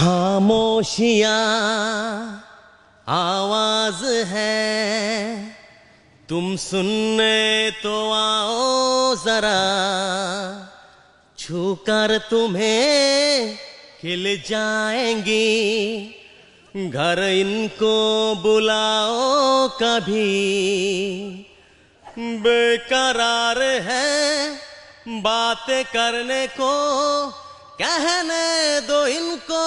खामोशियाँ, आवाज़ है। तुम सुनने तो आओ जरा, छूकर तुम्हें खिल जाएँगी। घर इनको बुलाओ कभी। बेकरार है बातें करने को कहने दो इनको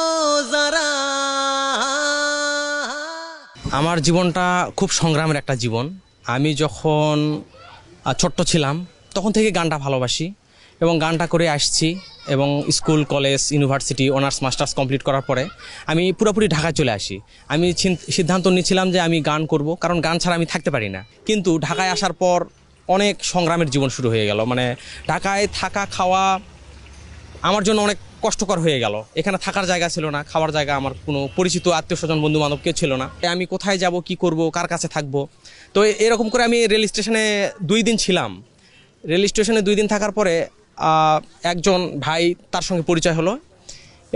जरा আমার জীবনটা খুব সংগ্রামের একটা জীবন আমি যখন আহ, ছোট্ট ছিলাম তখন থেকে গানটা ভালোবাসি এবং গানটা করে আসছি এবং school college university honours masters complete করার পরে আমি পুরোপুরি ঢাকায় চলে আসি আমি চিন- সিদ্ধান্ত নিয়েছিলাম যে আমি গান করব কারণ গান ছাড়া আমি থাকতে পারি না কিন্তু ঢাকায় আসার পর অনেক সংগ্রামের জীবন শুরু হয়ে গেল মানে ঢাকায় থাকা খাওয়া আমার জন্য অনেক কষ্টকর হয়ে গেল। এখানে থাকার জায়গা ছিল না, খাওয়ার জায়গা আমার কোনো পরিচিত আত্মীয় স্বজন বন্ধু বান্ধব কেউ ছিল না। আমি কোথায় যাব, কি করব, কার কাছে থাকব? তো এরকম করে আমি রেল স্টেশনে দুই দিন ছিলাম। রেল স্টেশনে দুই দিন থাকার পরে একজন ভাই তার সঙ্গে পরিচয় হলো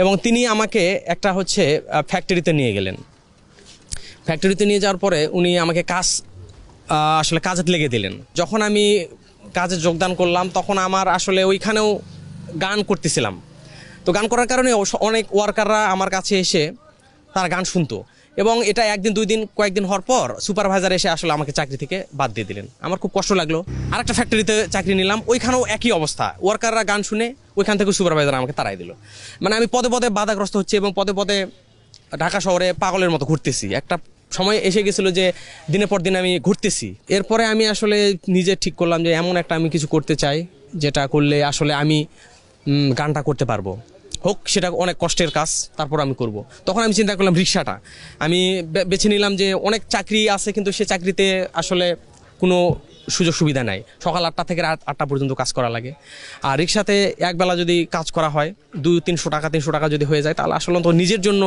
এবং তিনি আমাকে একটা হচ্ছে ফ্যাক্টরিতে নিয়ে গেলেন। ফ্যাক্টরিতে নিয়ে যাওয়ার পরে উনি আমাকে কাজ আসলে কাজে লেগে দিলেন। যখন আমি কাজে যোগদান করলাম, তখন আমার আসলে ওইখানেও গান করতেছিলাম। তো গান করার কারণে অনেক ওয়ার্কাররা আমার কাছে এসে তারা গান শুনতো এবং এটা একদিন দুই দিন কয়েকদিন হওয়ার পর সুপারভাইজার এসে আসলে আমাকে চাকরি থেকে বাদ দিয়ে দিলেন। আমার খুব কষ্ট লাগল। আরেকটা ফ্যাক্টরিতে চাকরি নিলাম, ওইখানেও একই অবস্থা। ওয়ার্কাররা গান শুনে ওইখান থেকে সুপারভাইজার আমাকে তাড়াই দিল। মানে আমি পদে পদে বাধাগ্রস্ত হচ্ছে এবং পদে পদে ঢাকা শহরে পাগলের মতো ঘুরতেছি। একটা সময় এসে গেছিল যে দিনের পর দিন আমি ঘুরতেছি। এরপরে আমি আসলে নিজে ঠিক করলাম যে এমন একটা আমি কিছু করতে চাই, যেটা করলে আসলে আমি গানটা করতে পারব। হোক, সেটা অনেক কষ্টের কাজ, তারপর আমি করব। তখন আমি চিন্তা করলাম রিক্সাটা। আমি বেছে নিলাম যে অনেক চাকরি আছে, কিন্তু সে চাকরিতে আসলে কোনো সুযোগ সুবিধা নাই। সকাল আটটা থেকে রাত আটটা পর্যন্ত কাজ করা লাগে। আর রিক্সাতে একবেলা যদি কাজ করা হয়, দু, তিনশো টাকা তিনশো টাকা যদি হয়ে যায়, তাহলে আসলে তো নিজের জন্য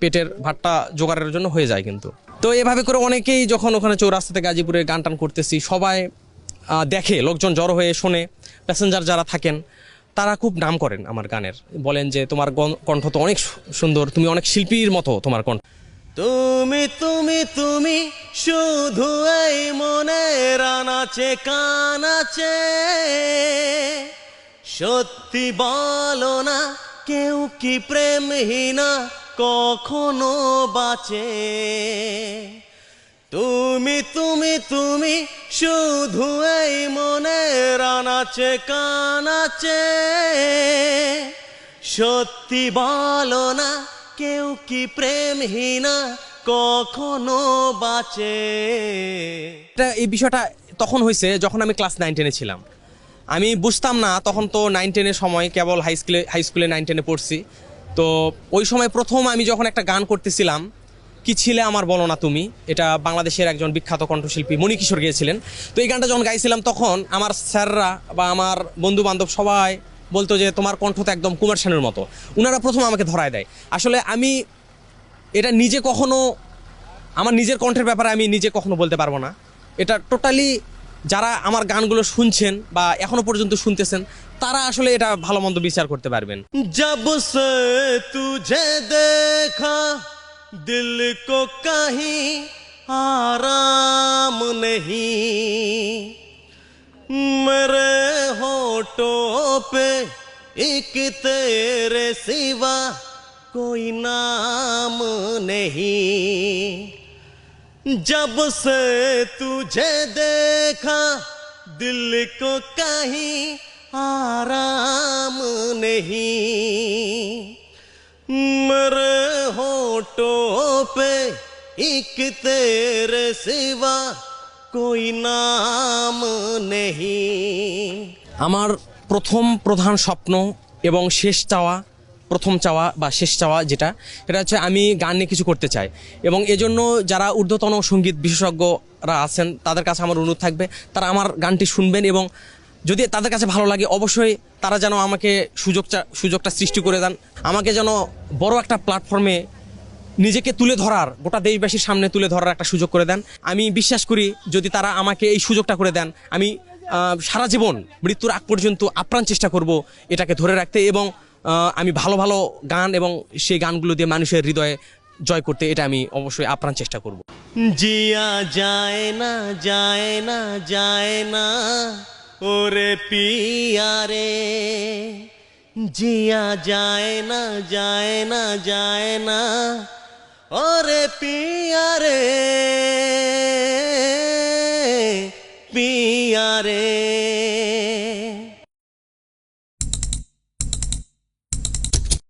পেটের ভাতটা জোগাড়ের জন্য হয়ে যায় কিন্তু। তো এভাবে করে অনেকেই যখন ওখানে চৌরাস্তাতে গাজীপুরে গান টান করতেছি, সবাই দেখে, লোকজন জড়ো হয়ে শোনে। প্যাসেঞ্জার যারা থাকেন তারা খুব নাম করেন আমার গানের। বলেন যে, তোমার কণ্ঠ তো অনেক সুন্দর, তুমি অনেক শিল্পীর মতো তোমার কণ্ঠ। তুমি তুমি তুমি, শুধু এই মনে রানাচে কানাচে সত্যি বলো না, কেউ কি প্রেমহীনা কখনো বাঁচে? তুমি তুমি তুমি শুধু এই মনে রানাচে কানাচে। সত্যি বলো না, কেউ কি প্রেমহীনা, কখনো বাঁচে? এই বিষয়টা তখন হয়েছে যখন আমি ক্লাস নাইন টেনে ছিলাম। আমি বুঝতাম না, তখন তো নাইন টেনের সময় কেবল হাই স্কুলে হাই স্কুলে নাইন টেনে পড়ছি। তো ওই সময় প্রথম আমি যখন একটা গান করতেছিলাম কি ছিলে আমার বলো না তুমি? এটা বাংলাদেশের একজন বিখ্যাত কণ্ঠশিল্পী মণি কিশোর গিয়েছিলেন। তো এই গানটা যখন গাইছিলাম তখন আমার স্যাররা বা আমার বন্ধু বান্ধব সবাই বলতো যে তোমার কণ্ঠ তো একদম কুমার সেনের মতো। ওনারা প্রথম আমাকে ধরায় দেয়। আসলে আমি এটা নিজে কখনো, আমার নিজের কণ্ঠের ব্যাপারে আমি নিজে কখনো বলতে পারব না। এটা টোটালি যারা আমার গানগুলো শুনছেন বা এখনও পর্যন্ত শুনতেছেন, তারা আসলে এটা ভালো মন্দ বিচার করতে পারবেন। যাব তুঝে দেখা दिल को कहीं आराम नहीं। मेरे होठों पे एक तेरे सिवा कोई नाम नहीं। जब से तुझे देखा दिल को कहीं आराम नहीं। मेरे होठों पे एक तेरे सिवा कोई नाम नहीं আমার প্রথম প্রধান স্বপ্ন এবং শেষ চাওয়া প্রথম চাওয়া বা শেষ চাওয়া যেটা সেটা হচ্ছে আমি গান নিয়ে কিছু করতে চাই এবং এজন্য যারা ঊর্ধ্বতন সঙ্গীত বিশেষজ্ঞরা আছেন তাদের কাছে আমার অনুরোধ থাকবে তারা আমার গানটি শুনবেন এবং যদি তাদের কাছে ভালো লাগে অবশ্যই তারা যেন আমাকে সুযোগটা সুযোগটা সৃষ্টি করে দেন আমাকে যেন বড় একটা প্ল্যাটফর্মে নিজেকে তুলে ধরার, গোটা দেশবাসীর সামনে তুলে ধরার একটা সুযোগ করে দেন। আমি বিশ্বাস করি, যদি তারা আমাকে এই সুযোগটা করে দেন, আমি সারা জীবন মৃত্যুর আগ পর্যন্ত আপ্রাণ চেষ্টা করব এটাকে ধরে রাখতে এবং আমি ভালো ভালো গান এবং সেই গানগুলো দিয়ে মানুষের হৃদয়ে জয় করতে এটা আমি অবশ্যই আপ্রাণ চেষ্টা করব। জিয়া যায় না যায় না যায় না, ওরে পিয়ারে। জিয়া যায় না যায় না যায় না ওরে পিয়ারে।